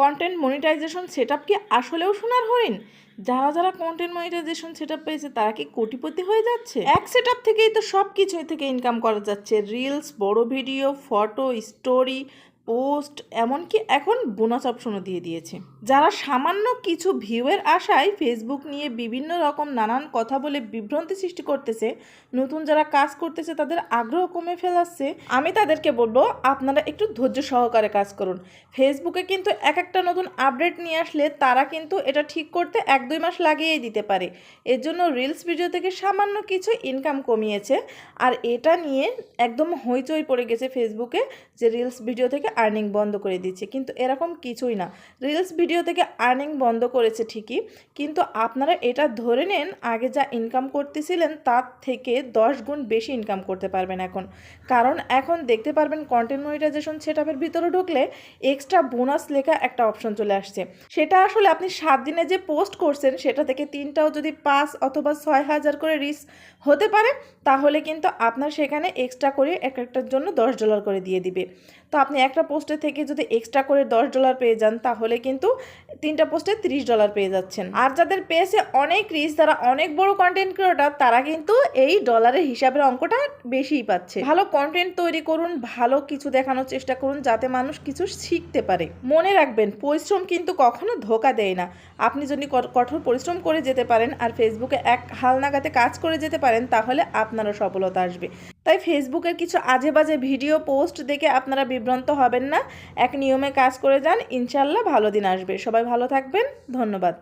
Content monetization set কি আসলেও শোনার হরিণ? যারা যারা কন্টেন্ট মনিটাইজেশন সেট পেয়েছে, তারা কি কোটিপতি হয়ে যাচ্ছে? এক সেট থেকেই তো সব কিছু থেকে ইনকাম করা যাচ্ছে। রিলস বড় ভিডিও ফটো স্টোরি পোস্ট, এমনকি এখন বোনাস অপশনও দিয়ে দিয়েছে। যারা সামান্য কিছু ভিউয়ের আশায় ফেসবুক নিয়ে বিভিন্ন রকম নানান কথা বলে বিভ্রান্তি সৃষ্টি করতেছে, নতুন যারা কাজ করতেছে তাদের আগ্রহ কমে ফেলাচ্ছে, আমি তাদেরকে বলব আপনারা একটু ধৈর্য সহকারে কাজ করুন। ফেসবুকে কিন্তু এক একটা নতুন আপডেট নিয়ে আসলে তারা কিন্তু এটা ঠিক করতে এক দুই মাস লাগিয়েই দিতে পারে। এর জন্য রিলস ভিডিও থেকে সামান্য কিছু ইনকাম কমিয়েছে, আর এটা নিয়ে একদম হইচই পড়ে গেছে ফেসবুকে যে রিলস ভিডিও থেকে আর্নিং বন্ধ করে দিচ্ছে। কিন্তু এরকম কিছুই না। রিলস ভিডিও থেকে আর্নিং বন্ধ করেছে ঠিকই। কিন্তু আপনারা এটা ধরে নেন, আগে যা ইনকাম করতেছিলেন তার থেকে দশ গুণ বেশি ইনকাম করতে পারবেন এখন। কারণ এখন দেখতে পারবেন কন্টেন্ট মনিটাইজেশন সেটআপের ভিতরে ঢুকলে এক্সট্রা বোনাস লেখা একটা অপশন চলে আসছে। সেটা আসলে আপনি সাত দিনে যে পোস্ট করছেন, সেটা থেকে তিনটাও যদি পাঁচ অথবা ছয় হাজার করে রিস হতে পারে, তাহলে কিন্তু আপনার সেখানে এক্সট্রা করে এক একটার জন্য দশ ডলার করে দিয়ে দিবে। তো আপনি একটা পোস্টে থেকে যদি এক্সট্রা করে দশ ডলার পেয়ে যান, তাহলে কিন্তু তিনটা পোস্টে তিরিশ ডলার পেয়ে যাচ্ছেন। আর যাদের পেয়েছে অনেক রিচ তারা অনেক বড় কন্টেন্ট ক্রিয়েটার তারা কিন্তু এই ডলারের হিসাবের অঙ্কটা বেশিই পাচ্ছে। ভালো কন্টেন্ট তৈরি করুন, ভালো কিছু দেখানোর চেষ্টা করুন, যাতে মানুষ কিছু শিখতে পারে। মনে রাখবেন, পরিশ্রম কিন্তু কখনো ধোকা দেয় না। আপনি যদি কঠোর পরিশ্রম করে যেতে পারেন আর ফেসবুকে এক হালনাগাতে কাজ করে যেতে পারেন, তাহলে আপনারও সফলতা আসবে। তাই ফেসবুকের কিছু আজে বাজে ভিডিও পোস্ট দেখে আপনারা বিভ্রান্ত হবেন না। এক নিয়মে কাজ করে যান। ইনশাল্লাহ ভালো দিন আসবে। সবাই ভালো থাকবেন। ধন্যবাদ।